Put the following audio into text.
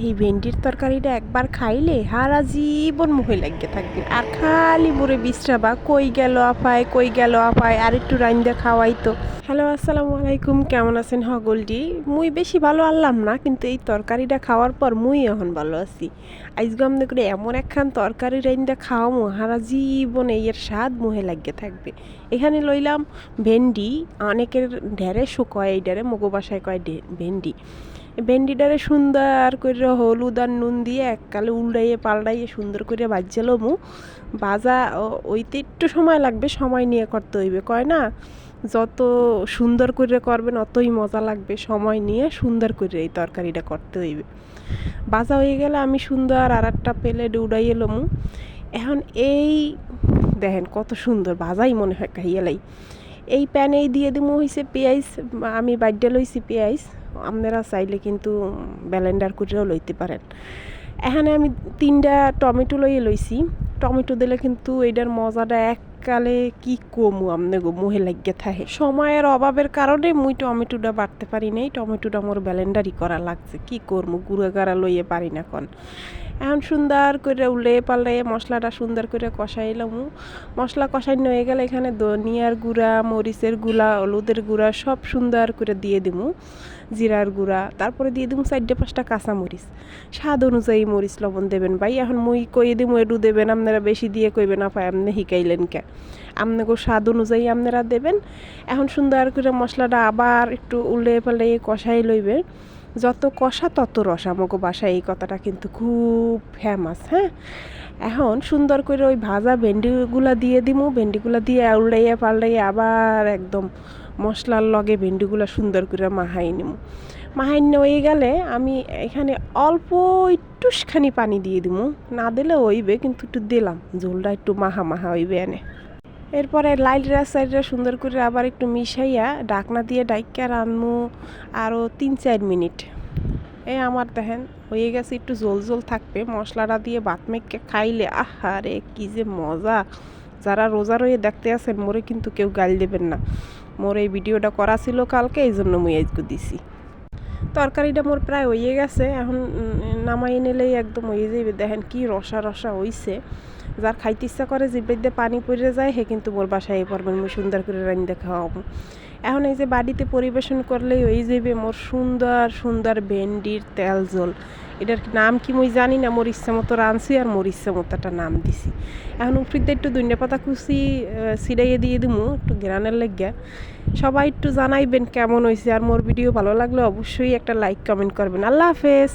এই ভেন্ডির তরকারিটা একবার খাইলে হারা জীবন মুখে লাগিয়ে থাকবে। আর খালি বুড়ে বিশ্রাবা, কই গেল আফায় কই গেল আফায় আর একটু রাইন্দা খাওয়াই তো। হ্যালো, আসসালামু আলাইকুম, কেমন আছেন হগলডি মুই বেশি ভালো আনলাম না, কিন্তু এই তরকারিটা খাওয়ার পর মুই এখন ভালো আছি। আজকে আমাদের করে এমন একখান তরকারি রাইন্দা খাওয়ামো হারা জীবন এর স্বাদ মুহে লাগিয়ে থাকবে। এখানে লইলাম ভেন্ডি, অনেকের ঢেরে শুকয় এই ডেরে মগো বাসায় কয় ভেন্ডি। ভেন্ডিটারে সুন্দর করে হলুদ আর নুন দিয়ে এককালে উল্টাইয়ে পাল্টাইয়ে সুন্দর করে বাজ্যালো মু বাজা ওইতে একটু সময় লাগবে, সময় নিয়ে করতে হইবে, কয় না? যত সুন্দর করে করবেন অতই মজা লাগবে, সময় নিয়ে সুন্দর করে এই তরকারিটা করতে হইবে। বাজা হয়ে গেলে আমি সুন্দর আর একটা প্লেট উড়াই এলাম এখন এই দেখেন কত সুন্দর বাজাই মনে হয় খাইয়ালাই এই প্যানেই দিয়ে দিমু হইছে পেঁয়াজ আমি বাড্ডে লইছি পেঁয়াজ আপনারা চাইলে কিন্তু ব্যালেন্ডার করেও লইতে পারেন। এখানে আমি তিনটা টমেটো লইয়ে লইছি। টমেটো দিলে কিন্তু এইটার মজাটা এককালে কি কমু আমনে গো, মুহে লাগিয়ে থাকে। সময়ের অভাবের কারণে মুই টমেটোটা বাড়তে পারি নাই। টমেটোটা মোর ব্যালেন্ডারই করা লাগছে। কি করব গুঁড়া গাড়া লইয়ে পারি না কন এখন সুন্দর করে উলে পাল্লে মশলাটা সুন্দর করে কষাইলাম মশলা কষাইনো হয়ে গেলে এখানে ধনিয়ার গুঁড়া, মরিচের গুঁড়া, হলুদের গুঁড়া সব সুন্দর করে দিয়ে দিমু, জিরার গুঁড়া। তারপরে দিয়ে দিমু চারটে পাঁচটা কাঁচা মরিচ স্বাদ অনুযায়ী মরিচ, লবণ দেবেন। ভাই, এখন মুই কইয়ে দিমু একটু দেবেন আপনারা, বেশি দিয়ে কইবেন না পাই আপনি শিকাইলেন কে? আপনাকে স্বাদ অনুযায়ী আপনারা দেবেন। এখন সুন্দর করে মশলাটা আবার একটু উল্লে পাল্লে কষাই লইবে যত কষা তত রস। আমাকে বাসায় এই কথাটা কিন্তু খুব ফেমাস হ্যাঁ? এখন সুন্দর করে ওই ভাজা ভেন্ডিগুলা দিয়ে দিমু, ভেন্ডিগুলা দিয়ে উল্টাইয়া পাল্টাইয়া আবার একদম মশলার লগে ভেন্ডিগুলা সুন্দর করে মাহাই নিমু। মাহাই হয়ে গেলে আমি এখানে অল্প একটুখানি পানি দিয়ে দিমু। না দিলে হইবে, কিন্তু একটু দিলাম। ঝোলটা একটু মাহা মাহা হইবে এনে। এরপরে লাইলরা সাইডরা সুন্দর করে আবার একটু মিশাইয়া ডাকনা দিয়ে ডাইকা রানমু আরও তিন চার মিনিট। এই আমার দেখেন, হয়ে গেছে একটু জোল জোল থাকবে, মশলাটা দিয়ে ভাত মেখে খাইলে আহারে কী যে মজা। যারা রোজা রয়ে দেখতে আছেন, মোরে কিন্তু কেউ গাল দেবেন না। মোর এই ভিডিওটা করা ছিল কালকে এই জন্য মুই আজকে দিছি। তরকারিটা মোর প্রায় হয়ে গেছে। এখন নামাই নিলেই একদম হয়ে যাবে দেখেন কি রসা রসা হইছে। যার খাইতে ইচ্ছা করে জিব্বের দিয়ে পানি পড়ে যায় হে কিন্তু মোর বাসায় পারবেন মুই সুন্দর করে রান্না খাওয়াবো। এখন এই যে বাড়িতে পরিবেশন করলেই হয়ে যাবে মোর সুন্দর সুন্দর ভেন্ডির তেল জল এটার নাম কি মুই জানি না মোর ইচ্ছা মতো রাঁধছি আর মোর ইচ্ছা মতো একটা নাম দিছি। এখন উপরিতে একটু দুইটা পাতা কুচি সিডাইয়ে দিয়ে দিমু, একটু গ্রানের লেগে সবাই একটু জানাইবেন কেমন হয়েছে আর মোর ভিডিও ভালো লাগলে অবশ্যই একটা লাইক, কমেন্ট করবেন। আল্লাহ হাফেজ।